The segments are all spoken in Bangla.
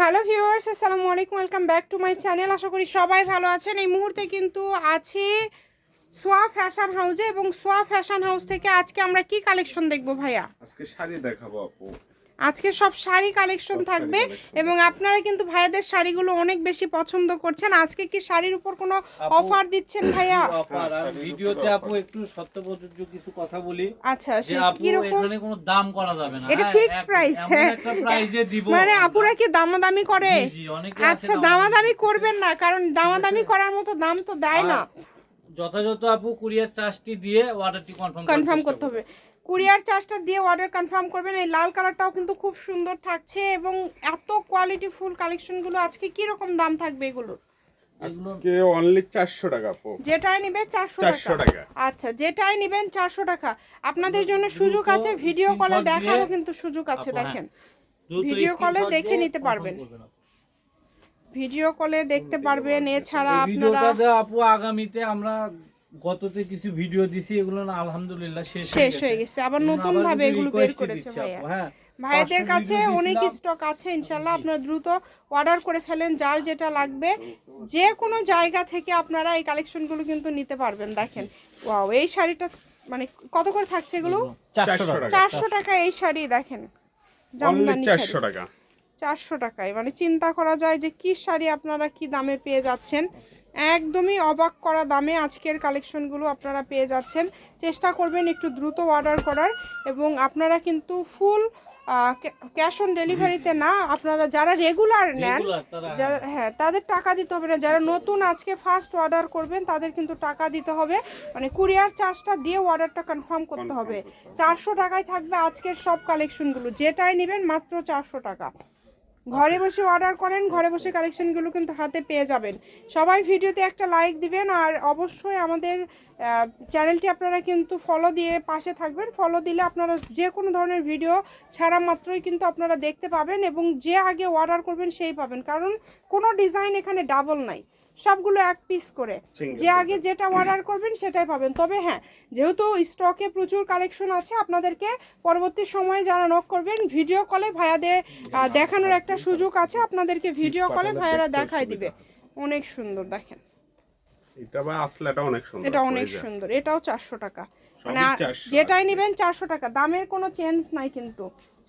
হ্যালো ভিউয়ার্স আসসালামু আলাইকুম welcome back to my channel. আশা করি সবাই ভালো আছেন। এই মুহূর্তে কিন্তু আছি সোয়া ফ্যাশন হাউসে এবং সোয়া ফ্যাশন হাউস থেকে আজকে আমরা কি কালেকশন দেখব ভাইয়া? আজকে শাড়ি দেখাবো আপু। আজকে সব শাড়ি কালেকশন থাকবে এবং আপনারা কিন্তু ভাইয়াদের শাড়িগুলো অনেক বেশি পছন্দ করছেন। আজকে কি শাড়ির উপর কোনো অফার দিচ্ছেন ভাইয়া? ভিডিওতে আপু একটু সত্য প্রযোজ্য কিছু কথা বলি। আচ্ছা যে সে আপু কীরকম এখানে কোনো দাম করা যাবে না। এটা হ্যাঁ, প্রাইস এক- হ্যাঁ। একটা প্রাইজে দিব। মানে আপুরা কি দামাদামি করে? জি, জি, অনেকে আচ্ছা দামাদামি করবেন না কারণ দামাদামি করার মতো দাম তো দেয় না। যথাযথ আপু কুরিয়ার চার্জটি দিয়ে অর্ডারটি কনফার্ম কনফার্ম করতে হবে। কুরিয়ার চার্জটা দিয়ে অর্ডার কনফার্ম করবেন। এই লাল কালারটাও কিন্তু খুব সুন্দর থাকছে এবং এত কোয়ালিটি ফুল কালেকশনগুলো আজকে কি রকম দাম থাকবে এগুলো এগুলো আজকে অনলি চারশো টাকা আপু। যেটাই নেবেন চারশো 400 টাকা টাকা। আচ্ছা যেটাই নেবেন চারশো টাকা। আপনাদের জন্য সুযোগ আছে ভিডিও কলে দেখারও কিন্তু সুযোগ আছে হ্যাঁ। দেখেন। ভিডিও কলে দেখে নিতে পারবেন। ভিডিও কলে দেখতে পারবেন এছাড়া আপনারা আপু আগামীতে আমরা গততে কিছু ভিডিও দিছি এগুলো না আলহামদুলিল্লাহ শেষ শেষ হয়ে গেছে। আবার নতুন ভাবে এগুলো বের করেছে ভাইয়া। হ্যাঁ। ভাইয়াদের 500 কাছে অনেক স্টক আছে ইনশাল্লাহ আপনারা দ্রুত অর্ডার করে ফেলেন যার যেটা লাগবে। যে কোনো জায়গা থেকে আপনারা এই কালেকশনগুলো কিন্তু নিতে পারবেন দেখেন। ওয়াও এই শাড়িটা মানে কত করে থাকছে এগুলো? চারশো টাকা। চারশো টাকা। এই শাড়ি দেখেন। জামদানি চারশো টাকা। চারশো টাকায়। মানে চিন্তা করা যায় যে কি শাড়ি আপনারা কি দামে পেয়ে যাচ্ছেন। একদমই অবাক করা দামে আজকের কালেকশনগুলো আপনারা পেয়ে যাচ্ছেন। চেষ্টা করবেন একটু দ্রুত অর্ডার করার এবং আপনারা কিন্তু ফুল ক্যাশ অন ডেলিভারিতে না আপনারা যারা রেগুলার নেন যারা হ্যাঁ তাদের টাকা দিতে হবে না। যারা নতুন আজকে ফার্স্ট অর্ডার করবেন তাদের কিন্তু টাকা দিতে হবে। মানে কুরিয়ার চার্জটা দিয়ে অর্ডারটা কনফার্ম করতে হবে। চারশো টাকায় থাকবে আজকের সব কালেকশনগুলো। যেটাই নেবেন মাত্র চারশো টাকা। ঘরে বসে অর্ডার করেন, ঘরে বসে কালেকশনগুলো কিন্তু হাতে পেয়ে যাবেন। সবাই ভিডিওতে একটা লাইক দিবেন আর অবশ্যই আমাদের চ্যানেলটি আপনারা কিন্তু ফলো দিয়ে পাশে থাকবেন। ফলো দিলে আপনারা যে কোনো ধরনের ভিডিও ছাড়া মাত্রই কিন্তু আপনারা দেখতে পাবেন এবং যে আগে অর্ডার করবেন সেই পাবেন। কারণ কোনো ডিজাইন এখানে ডাবল নাই। সবগুলো এক পিস করে। যে আগে যেটা অর্ডার করবেন সেটাই পাবেন। তবে হ্যাঁ যেহেতু স্টকে প্রচুর কালেকশন আছে আপনাদেরকে পরবর্তী সময়ে যারা নক করবেন ভিডিও কলে ভাইয়াদের দেখানোর একটা সুযোগ আছে আপনাদেরকে ভিডিও কলে ভাইয়ারা দেখাই দিবে। অনেক সুন্দর দেখেন। এটা বা আসলেটা অনেক সুন্দর এটা অনেক সুন্দর এটাও চারশো টাকা। মানে 400 যেটাই নেবেন চারশো টাকা দামের কোনো চেঞ্জ নাই কিন্তু।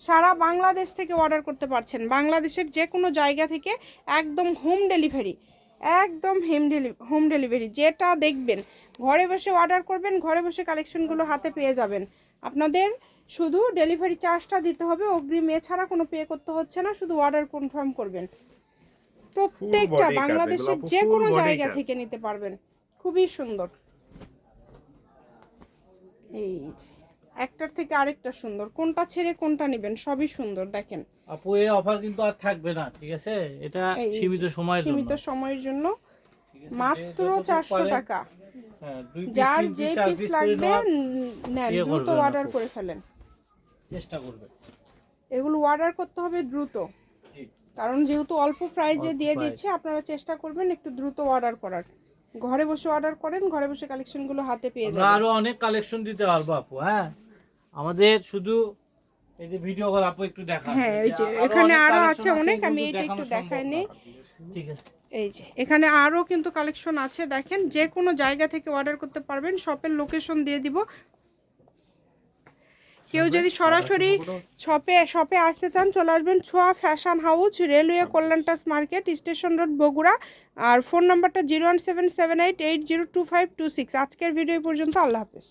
সারা বাংলাদেশ থেকে অর্ডার করতে পারছেন। বাংলাদেশের যে কোনো জায়গা থেকে একদম হোম ডেলিভারি একদম হোম ডেলি হোম ডেলিভারি যেটা দেখবেন ঘরে বসে অর্ডার করবেন ঘরে বসে কালেকশনগুলো হাতে পেয়ে যাবেন। আপনাদের শুধু ডেলিভারি চার্জটা দিতে হবে অগ্রিম এছাড়া কোনো পে করতে হচ্ছে না শুধু অর্ডার কনফার্ম করবেন। প্রত্যেকটা বাংলাদেশের যে কোনো জায়গা থেকে নিতে পারবেন। খুবই সুন্দর। এই যে, একটার থেকে আরেকটা সুন্দর। কোনটা ছেড়ে কোনটা নেবেন সবই সুন্দর দেখেন। আপু এই অফার কিন্তু আর থাকবে না ঠিক আছে? এটা সীমিত সময়ের জন্য। সীমিত সময়ের জন্য মাত্র যে যতটুকু চারশো পারেন, টাকা। হ্যাঁ, যার যে পিস লাগবে নেন ইয়ে দ্রুত অর্ডার করে ফেলেন। চেষ্টা করবে এগুলো অর্ডার করতে হবে দ্রুত। কারণ যেহেতু অল্প প্রাইজে দিয়ে। দিচ্ছে আপনারা চেষ্টা করবেন একটু দ্রুত অর্ডার করার। ঘরে বসে অর্ডার করেন ঘরে বসে কালেকশনগুলো হাতে পেয়ে যাবেন। আরও অনেক কালেকশন দিতে পারব আপু হ্যাঁ? আমাদের শুধু এই যে ভিডিও কল আপু একটু দেখা হ্যাঁ, এই যে এখানে আরও আছে অনেক, আমি এটা একটু দেখাই নিই। ঠিক আছে। এই যে এখানে আরও কিন্তু কালেকশন আছে দেখেন যে কোনো জায়গা থেকে অর্ডার করতে পারবেন শপের লোকেশন দিয়ে দিব। কেউ যদি সরাসরি শপে শপে আসতে চান চলে আসবেন ছোয়া ফ্যাশন হাউস রেলওয়ে কল্যাণটাস মার্কেট স্টেশন রোড বগুড়া। আর ফোন নাম্বারটা zero one seven seven eight eight zero two five two six আজকের ভিডিও পর্যন্ত আল্লাহ হাফেজ।